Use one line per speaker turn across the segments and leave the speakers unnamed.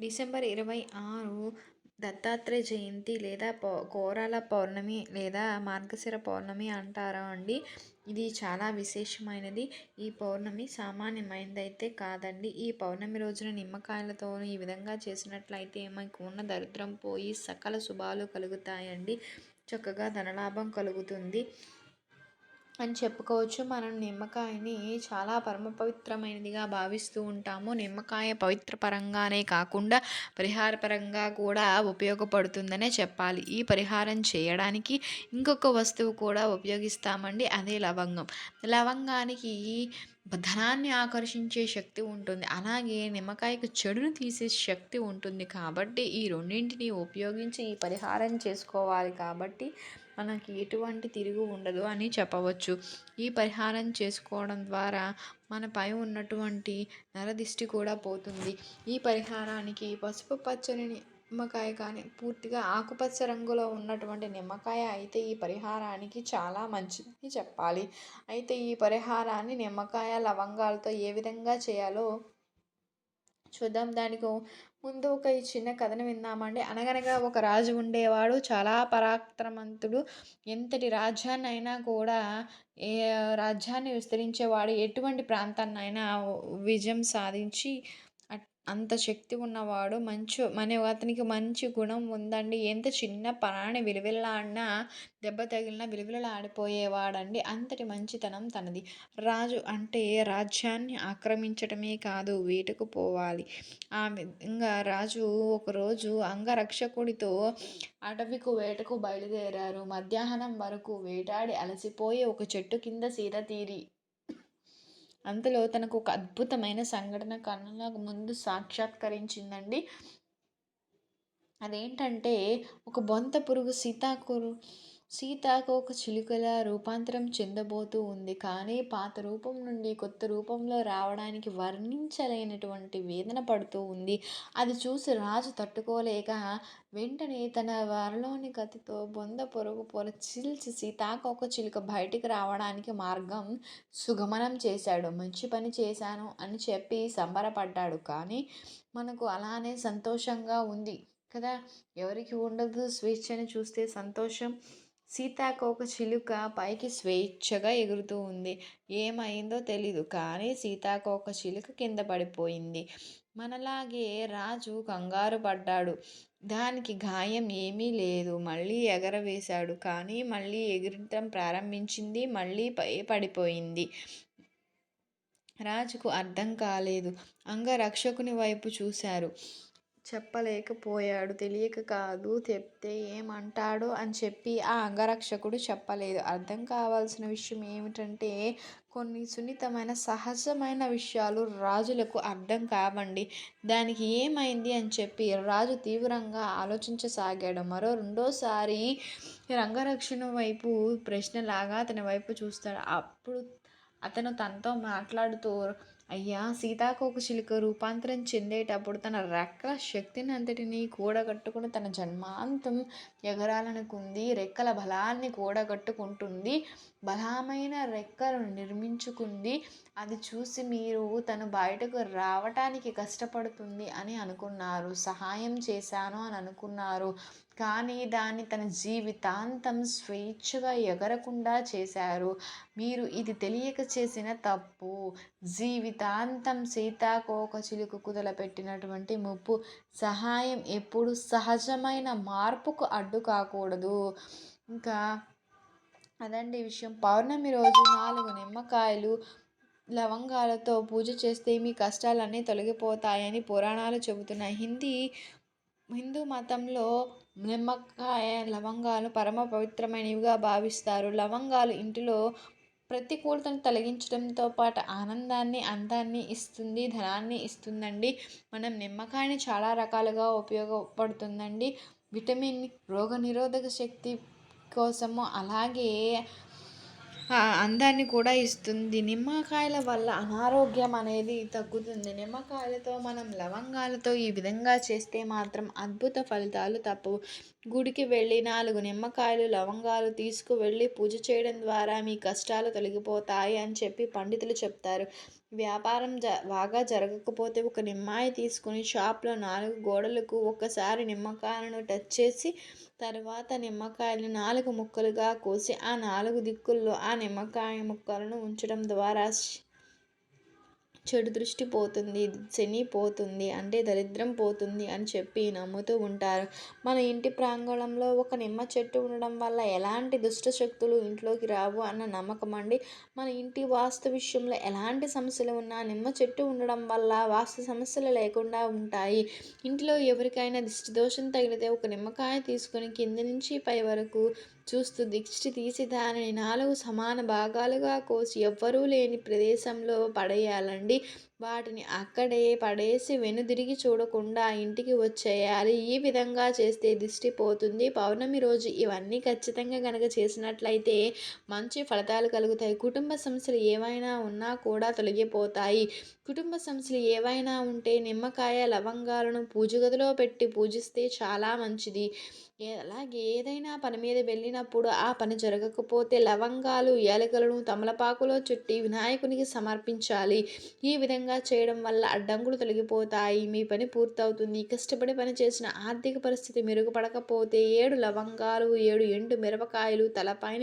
December ఇరవై ఆరు దత్తాత్రేయ జయంతి లేదా పౌ కోరాల పౌర్ణమి లేదా మార్గశిర పౌర్ణమి అంటారు అండి? ఇది చాలా విశేషమైనది. ఈ పౌర్ణమి సామాన్యమైనది అయితే కాదండి. ఈ పౌర్ణమి రోజున నిమ్మకాయలతో ఈ విధంగా చేసినట్లయితే మనకు ఉన్న దరిద్రం పోయి సకల శుభాలు కలుగుతాయండి. చక్కగా ధనలాభం కలుగుతుంది. అని చెప్పుకోవచ్చు. మనం నిమ్మకాయని చాలా పరమ పవిత్రమైనదిగా భావిస్తూ ఉంటాము. నిమ్మకాయ పవిత్ర పరంగానే కాకుండా పరిహార పరంగా కూడా ఉపయోగపడుతుందనే చెప్పాలి. ఈ పరిహారం చేయడానికి ఇంకొక వస్తువు కూడా ఉపయోగిస్తామండి. అదే లవంగం. లవంగానికి ధనాన్ని ఆకర్షించే శక్తి ఉంటుంది. అలాగే నిమ్మకాయకు చెడును తీసే శక్తి ఉంటుంది. కాబట్టి ఈ రెండింటిని ఉపయోగించి ఈ పరిహారం చేసుకోవాలి. కాబట్టి మనకి ఎటువంటి తిరుగు ఉండదు అని చెప్పవచ్చు. ఈ పరిహారం చేసుకోవడం ద్వారా మనపై ఉన్నటువంటి నరదిష్టి కూడా పోతుంది. ఈ పరిహారానికి పసుపు పచ్చని నిమ్మకాయ కానీ పూర్తిగా ఆకుపచ్చ రంగులో ఉన్నటువంటి నిమ్మకాయ అయితే ఈ పరిహారానికి చాలా మంచిది చెప్పాలి. అయితే ఈ పరిహారాన్ని నిమ్మకాయ లవంగాలతో ఏ విధంగా చేయాలో చూద్దాం. దానికి ముందు ఒక ఈ చిన్న కథను విందామండి. అనగనగా ఒక రాజు ఉండేవాడు చాలా పరాక్రమంతుడు ఎంతటి రాజ్యాన్నైనా కూడా ఏ రాజ్యాన్ని విస్తరించేవాడు ఎటువంటి ప్రాంతాన్నైనా విజయం సాధించి అంత శక్తి ఉన్నవాడు మంచు మన అతనికి మంచి గుణం ఉందండి. ఎంత చిన్న ప్రాణి విలువిల్లాడినా దెబ్బ తగిలిన విలువిలలాడిపోయేవాడండి అంతటి మంచితనం తనది. రాజు అంటే రాజ్యాన్ని ఆక్రమించటమే కాదు వేటకు పోవాలి. ఆ విధంగా రాజు ఒకరోజు అంగరక్షకుడితో అటవికు వేటకు బయలుదేరారు. మధ్యాహ్నం వరకు వేటాడి అలసిపోయి ఒక చెట్టు కింద సీత తీరి అంతలో తనకు ఒక అద్భుతమైన సంఘటన కన్నుల ముందు సాక్షాత్కరించిందండి. అదేంటంటే ఒక బొంత పురుగు సీతాకూరు సీతాకోక చిలుకలా రూపాంతరం చెందబోతూ ఉంది. కానీ పాత రూపం నుండి కొత్త రూపంలో రావడానికి వర్ణించలేనటువంటి వేదన పడుతూ ఉంది. అది చూసి రాజు తట్టుకోలేక వెంటనే తన వరలోని కత్తితో బొంద పొరుగు పొర చీల్చి సీతాకోక చిలుక బయటికి రావడానికి మార్గం సుగమనం చేశాడు. మంచి పని చేశాను అని చెప్పి సంబరపడ్డాడు. కానీ మనకు అలానే సంతోషంగా ఉంది కదా. ఎవరికి ఉండదు స్వేచ్ఛని చూస్తే సంతోషం. సీతాకోక చిలుక పైకి స్వేచ్ఛగా ఎగురుతూ ఉంది. ఏమైందో తెలీదు కానీ సీతాకోక చిలుక కింద పడిపోయింది. మనలాగే రాజు కంగారు పడ్డాడు. దానికి గాయం ఏమీ లేదు. మళ్ళీ ఎగరవేశాడు. కానీ మళ్ళీ ఎగిరటం ప్రారంభించింది. మళ్ళీ పై పడిపోయింది. రాజుకు అర్థం కాలేదు. అంగరక్షకుని వైపు చూశారు. చెప్పలేకపోయాడు. తెలియక కాదు చెప్తే ఏమంటాడో అని చెప్పి ఆ అంగరక్షకుడు చెప్పలేదు. అర్థం కావాల్సిన విషయం ఏమిటంటే కొన్ని సున్నితమైన సహజమైన విషయాలు రాజులకు అర్థం కావండి. దానికి ఏమైంది అని చెప్పి రాజు తీవ్రంగా ఆలోచించసాగాడు. మరో రెండోసారి రంగరక్షణ వైపు ప్రశ్నలాగా అతని వైపు చూస్తాడు. అప్పుడు అతను తనతో మాట్లాడుతూ అయ్యా సీతాకోకచిలుక రూపాంతరం చెందేటప్పుడు తన రెక్కల శక్తిని అంతటిని కూడగట్టుకుని తన జన్మాంతం ఎగరాలనుకుంది. రెక్కల బలాన్ని కూడగట్టుకుంటుంది. బలమైన రెక్కలు నిర్మించుకుంది. అది చూసి మీరు తను బయటకు రావటానికి కష్టపడుతుంది అని అనుకున్నారు. సహాయం చేశాను అని అనుకున్నారు. కానీ దాన్ని తన జీవితాంతం స్వేచ్ఛగా ఎగరకుండా చేశారు. మీరు ఇది తెలియక చేసిన తప్పు. జీవితాంతం సీతాకోక చిలుకు కుదలపెట్టినటువంటి ముప్పు సహాయం ఎప్పుడు సహజమైన మార్పుకు అడ్డు కాకూడదు. ఇంకా అదండి విషయం. పౌర్ణమి రోజు నాలుగు నిమ్మకాయలు లవంగాలతో పూజ చేస్తే మీ కష్టాలన్నీ తొలగిపోతాయని పురాణాలు చెబుతున్నాయి. హిందీ హిందూ మతంలో నిమ్మకాయ లవంగాలు పరమ పవిత్రమైనవిగా భావిస్తారు. లవంగాలు ఇంటిలో ప్రతికూలతను తొలగించడంతో పాటు ఆనందాన్ని అందాన్ని ఇస్తుంది ధనాన్ని ఇస్తుందండి. మనం నిమ్మకాయని చాలా రకాలుగా ఉపయోగపడుతుందండి. విటమిన్ రోగనిరోధక శక్తి కోసము అలాగే అందాన్ని కూడా ఇస్తుంది. నిమ్మకాయల వల్ల అనారోగ్యం అనేది తగ్గుతుంది. నిమ్మకాయలతో మనం లవంగాలతో ఈ విధంగా చేస్తే మాత్రం అద్భుత ఫలితాలు తప్పవు. గుడికి వెళ్ళి నాలుగు నిమ్మకాయలు లవంగాలు తీసుకువెళ్ళి పూజ చేయడం ద్వారా మీ కష్టాలు తొలగిపోతాయి అని చెప్పి పండితులు చెప్తారు. వ్యాపారం జ బాగా జరగకపోతే ఒక నిమ్మాయి తీసుకుని షాప్లో నాలుగు గోడలకు ఒక్కసారి నిమ్మకాయలను టచ్ చేసి తర్వాత నిమ్మకాయలను నాలుగు ముక్కలుగా కోసి ఆ నాలుగు దిక్కుల్లో ఆ నిమ్మకాయ ముక్కలను ఉంచడం ద్వారా చెడు దృష్టి పోతుంది శని పోతుంది అంటే దరిద్రం పోతుంది అని చెప్పి నమ్ముతూ ఉంటారు. మన ఇంటి ప్రాంగణంలో ఒక నిమ్మ చెట్టు ఉండడం వల్ల ఎలాంటి దుష్ట శక్తులు ఇంట్లోకి రావు అన్న నమ్మకం అండి. మన ఇంటి వాస్తు విషయంలో ఎలాంటి సమస్యలు ఉన్నా నిమ్మ చెట్టు ఉండడం వల్ల వాస్తు సమస్యలు లేకుండా ఉంటాయి. ఇంట్లో ఎవరికైనా దిష్టి దోషం తగిలితే ఒక నిమ్మకాయ తీసుకొని కింద నుంచి పై వరకు చూస్తూ దిష్టి తీసి దానిని నాలుగు సమాన భాగాలుగా కోసి ఎవ్వరూ లేని ప్రదేశంలో పడేయాలండి. వాటిని అక్కడే పడేసి వెనుదిరిగి చూడకుండా ఇంటికి వచ్చేయాలి. ఈ విధంగా చేస్తే దిష్టి పోతుంది. పౌర్ణమి రోజు ఇవన్నీ ఖచ్చితంగా కనుక చేసినట్లయితే మంచి ఫలితాలు కలుగుతాయి. కుటుంబ సమస్యలు ఏవైనా ఉన్నా కూడా తొలగిపోతాయి. కుటుంబ సమస్యలు ఏవైనా ఉంటే నిమ్మకాయ లవంగాలను పూజ గదిలో పెట్టి పూజిస్తే చాలా మంచిది. అలాగే ఏదైనా పని మీద వెళ్ళినప్పుడు ఆ పని జరగకపోతే లవంగాలు ఏలకలను తమలపాకులో చుట్టి వినాయకునికి సమర్పించాలి. ఈ విధంగా చేయడం వల్ల అడ్డంకులు తొలగిపోతాయి. మీ పని పూర్తవుతుంది. కష్టపడి పని చేసిన ఆర్థిక పరిస్థితి మెరుగుపడకపోతే ఏడు లవంగాలు ఏడు ఎండు మిరపకాయలు తలపైన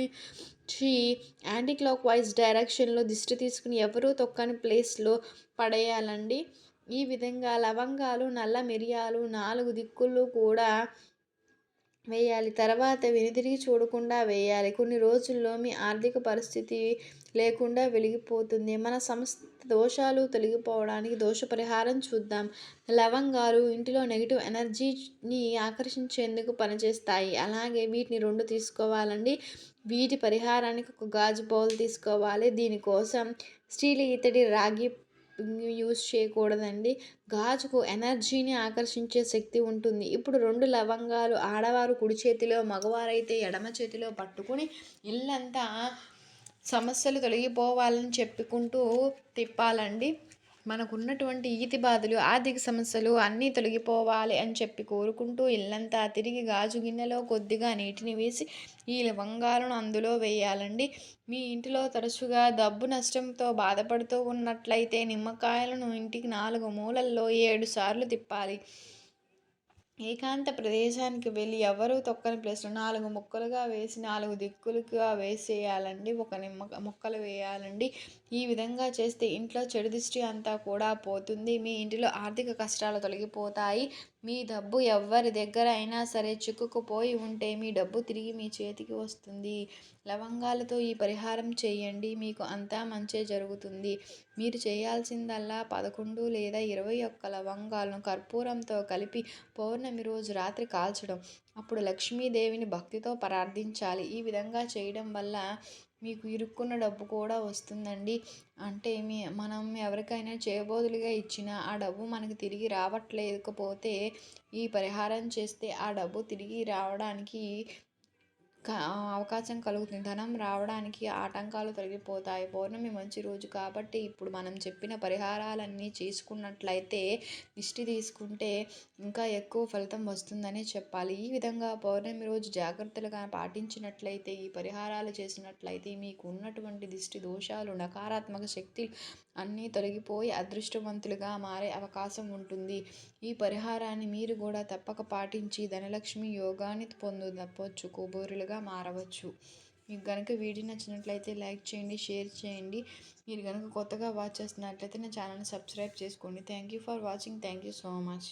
యాంటీ క్లాక్ వైజ్ డైరెక్షన్లో దిష్టి తీసుకుని ఎవరూ తొక్కని ప్లేస్లో పడేయాలండి. ఈ విధంగా లవంగాలు నల్ల మిరియాలు నాలుగు దిక్కులు కూడా వేయాలి. తర్వాత వెనుదిరిగి చూడకుండా వేయాలి. కొన్ని రోజుల్లో మీ ఆర్థిక పరిస్థితి లేకుండా వెలిగిపోతుంది. మన సంస్థ దోషాలు తొలగిపోవడానికి దోష పరిహారం చూద్దాం. లవంగాలు ఇంటిలో నెగిటివ్ ఎనర్జీని ఆకర్షించేందుకు పనిచేస్తాయి. అలాగే వీటిని రెండు తీసుకోవాలండి. వీటి పరిహారానికి ఒక గాజు బౌల్ తీసుకోవాలి. దీనికోసం స్టీల్ ఇతడి రాగి యూస్ చేయకూడదండి. గాజుకు ఎనర్జీని ఆకర్షించే శక్తి ఉంటుంది. ఇప్పుడు రెండు లవంగాలు ఆడవారు కుడి చేతిలో మగవారైతే ఎడమ చేతిలో పట్టుకుని ఇల్లంతా సమస్యలు తొలగిపోవాలని చెప్పుకుంటూ తిప్పాలండి. మనకున్నటువంటి ఈతి బాధలు ఆర్థిక సమస్యలు అన్నీ తొలగిపోవాలి అని చెప్పి కోరుకుంటూ ఇల్లంతా తిరిగి గాజు గిన్నెలో కొద్దిగా నీటిని వేసి ఈ లవంగాలను అందులో వేయాలండి. మీ ఇంటిలో తరచుగా డబ్బు నష్టంతో బాధపడుతూ ఉన్నట్లయితే నిమ్మకాయలను ఇంటికి నాలుగు మూలల్లో ఏడు సార్లు తిప్పాలి. ఏకాంత ప్రదేశానికి వెళ్ళి ఎవరూ తొక్కని ప్లేస్లో నాలుగు ముక్కలుగా వేసి నాలుగు దిక్కులుగా వేసేయాలండి. ఒక నిమ్మ ముక్కలు వేయాలండి. ఈ విధంగా చేస్తే ఇంట్లో చెడు దృష్టి అంతా కూడా పోతుంది. మీ ఇంటిలో ఆర్థిక కష్టాలు తొలగిపోతాయి. మీ డబ్బు ఎవరి దగ్గర అయినా సరే చిక్కుకుపోయి ఉంటే మీ డబ్బు తిరిగి మీ చేతికి వస్తుంది. లవంగాలతో ఈ పరిహారం చేయండి. మీకు అంతా మంచే జరుగుతుంది. మీరు చేయాల్సిందల్లా పదకొండు లేదా ఇరవై ఒక్క లవంగాలను కర్పూరంతో కలిపి పౌర్ణమి రోజు రాత్రి కాల్చడం. అప్పుడు లక్ష్మీదేవిని భక్తితో ప్రార్థించాలి. ఈ విధంగా చేయడం వల్ల మీకు ఇరుక్కున్న డబ్బు కూడా వస్తుందండి. అంటే మీ మనం ఎవరికైనా చేయబోదులుగా ఇచ్చిన ఆ డబ్బు మనకు తిరిగి రావట్లేకపోతే ఈ పరిహారం చేస్తే ఆ డబ్బు తిరిగి రావడానికి అవకాశం కలుగుతుంది. ధనం రావడానికి ఆటంకాలు తొలగిపోతాయి. పౌర్ణమి మంచి రోజు కాబట్టి ఇప్పుడు మనం చెప్పిన పరిహారాలన్నీ చేసుకున్నట్లయితే దిష్టి తీసుకుంటే ఇంకా ఎక్కువ ఫలితం వస్తుందని చెప్పాలి. ఈ విధంగా పౌర్ణమి రోజు జాగ్రత్తలుగా పాటించినట్లయితే ఈ పరిహారాలు చేసినట్లయితే మీకు ఉన్నటువంటి దిష్టి దోషాలు నకారాత్మక శక్తి అన్నీ తొలగిపోయి అదృష్టవంతులుగా మారే అవకాశం ఉంటుంది. ఈ పరిహారాన్ని మీరు కూడా తప్పక పాటించి ధనలక్ష్మి యోగాన్ని పొందవచ్చు కుబేరులుగా మారవచ్చు. మీకు కనుక వీడియో నచ్చినట్లయితే లైక్ చేయండి షేర్ చేయండి. మీరు కనుక కొత్తగా వాచ్ చేస్తున్నట్లయితే నా ఛానల్ని సబ్స్క్రైబ్ చేసుకోండి. Thank you for watching thank you so much